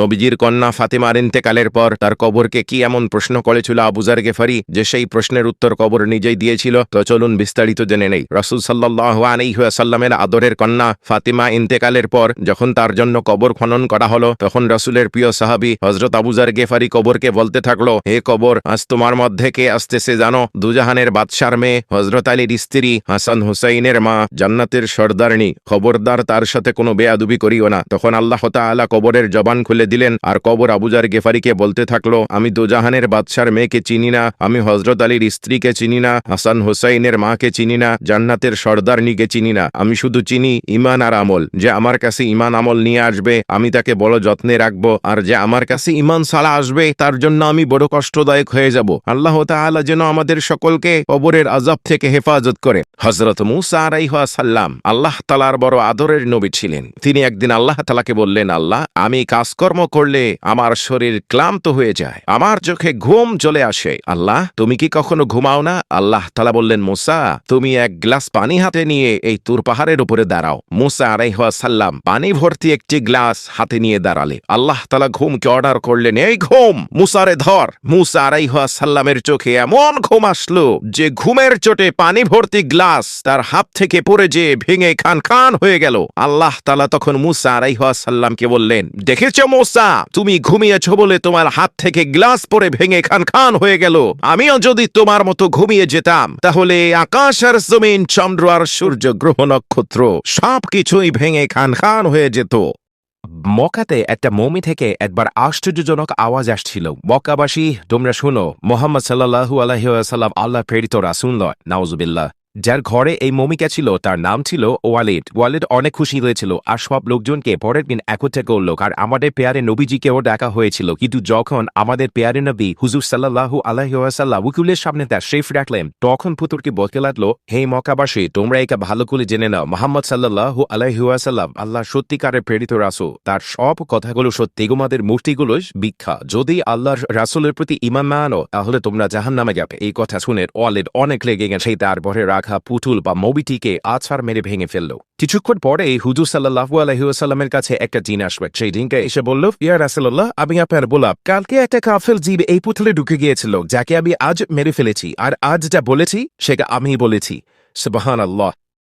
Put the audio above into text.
নবীজির কন্যা ফাতেমার ইন্তেকালের পর তার কবরকে কি এমন প্রশ্ন করেছিল আবুজার গেফারি যে সেই প্রশ্নের উত্তর কবর নিজেই দিয়েছিল? তো চলুন বিস্তারিত জেনে নেই। রসুল সাল্লাহ আদরের কন্যা ফাতিমা ইন্তেকালের পর যখন তার জন্য কবর খনন করা হলো, তখন রসুলের প্রিয় সাহাবি হজরত আবুজার গেফারি কবরকে বলতে থাকল, হে কবর, আজ তোমার মধ্যে কে আসতেছে জানো? দুজাহানের বাদশার মেয়ে হজরত আলীর স্ত্রী, হাসান হুসাইনের মা, জান্নাতের সর্দারণী খবরদার তার সাথে কোনো বেয়াদুবি করিও না। তখন আল্লাহ তাআলা কবরের জবান খুলে দিলেন, আর কবর আবুজার গেফারিকে বলতে থাকল, আমি দুজাহানের বাদশার মেয়েকে চিনি না, আমি হজরত আলীর স্ত্রীকে চিনি না, হাসান হুসাইনের মাকে চিনি না, জান্নাতের সর্দারনিকে চিনি না, আমি শুধু চিনি ইমান আর আমল, যে আমার কাছে ইমান আমল নিয়ে আসবে, আমি তাকে বড় যত্নে রাখব, আর যে আমার কাছে ইমান সালা আসবে, তার জন্য আমি বড় কষ্টদায়ক হয়ে যাব। আল্লাহ তাআলা যেন আমাদের সকলকে কবরের আজাব থেকে হেফাজত করে। হজরত মুসা আলাইহা সাল্লাম আল্লাহ তালার বড় আদরের নবী ছিলেন। তিনি একদিন আল্লাহ তালাকে বললেন, আল্লাহ, আমি কাজকর্ম করলে আমার শরীর ক্লান্ত হয়ে যায়। আমার চোখে ঘুম চলে আসে। আল্লাহ, তুমি কি কখনো ঘুমাও না? আল্লাহ তালা বললেন, মুসা, তুমি এক গ্লাস পানি হাতে নিয়ে এই তুর পাহাড়ের উপরে দাঁড়াও। মুসা আলাইহা সাল্লাম পানি ভর্তি একটি গ্লাস হাতে নিয়ে দাঁড়ালে। আল্লাহ তালা ঘুমকে অর্ডার করলেন, এই ঘুম, মুসারে ধর। মুসা আলাইহা সাল্লামের চোখে এমন ঘুম আসলো যে ঘুমের চোটে পানি ভর্তি গ্লাস তার হাত থেকে পড়ে যে ভেঙে খান খান হয়ে গেল। আল্লাহ তালা তখন মুসা আলাইহা সাল্লামকে বললেন, দেখেছ মুসা তুমি ঘুমিয়েছ বলে তোমার হাত থেকে গ্লাস পরে ভেঙে খান খান হয়ে গেল। আমিও যদি তোমার মতো ঘুমিয়ে যেতাম, তাহলে আকাশ আর জমিন, চন্দ্র আর সূর্য, গ্রহ, নক্ষত্র সব কিছুই ভেঙে খান খান হয়ে যেত। মকাতে একটা মমি থেকে একবার আশ্চর্যজনক আওয়াজ আসছিল। মক্কাবাসী, তোমরা শুনো, মোহাম্মদ সাল্লাহু আলহিহাসাল্লাম আল্লাহ প্রেরিত নয় নাউজুবিল্লাহ। যার ঘরে এই মমিকা ছিল, তার নাম ছিল ওয়ালিদ। ওয়ালিদ অনেক খুশি হয়েছিল আর সব লোকজনকে পরের দিন একত্রে করল। আর আমাদের পেয়ারে নবীজিকেও ডাকা হয়েছিল। কিন্তু যখন আমাদের পেয়ারে নবী হুজুর সাল্লাহু আলহিহাসাল্লাহ উকুলের সামনে তার শেফ রাখলেন তখন পুতুরকে বলতে লাগল, হে মকাবাসী তোমরা একে ভালো করে জেনে নাও। মোহাম্মদ সাল্লাহু আলহিহাসাল্লাম আল্লাহ সত্যিকারের প্রেরিত রাসুল। তার সব কথাগুলো সত্যি। তোমাদের মূর্তিগুলো ভিক্ষা। যদি আল্লাহর রাসুলের প্রতি ইমান না আনো তাহলে তোমরা জাহান নামে যাবে। এই কথা শুনে ওয়ালিদ অনেক লেগে গেছে। তারপরে রাখা পুতুল বা মবিটিকে আছাড় মেরে ভেঙে ফেলল। কিছুক্ষণ পরে হুজুর সাল্লাহু আলহিউসাল্লামের কাছে একটা জিন আসবে। সেই জিনকে এসে বলল, ইয়া রাসেল্লাহ আমি আপনার বোলাপ কালকে একটা কাফেল জীব এই পুতুলে ঢুকে গিয়েছিল, যাকে আমি আজ মেরে ফেলেছি। আর আজ যা বলেছি, সেটা আমি বলেছি। সুবাহান আল্লাহ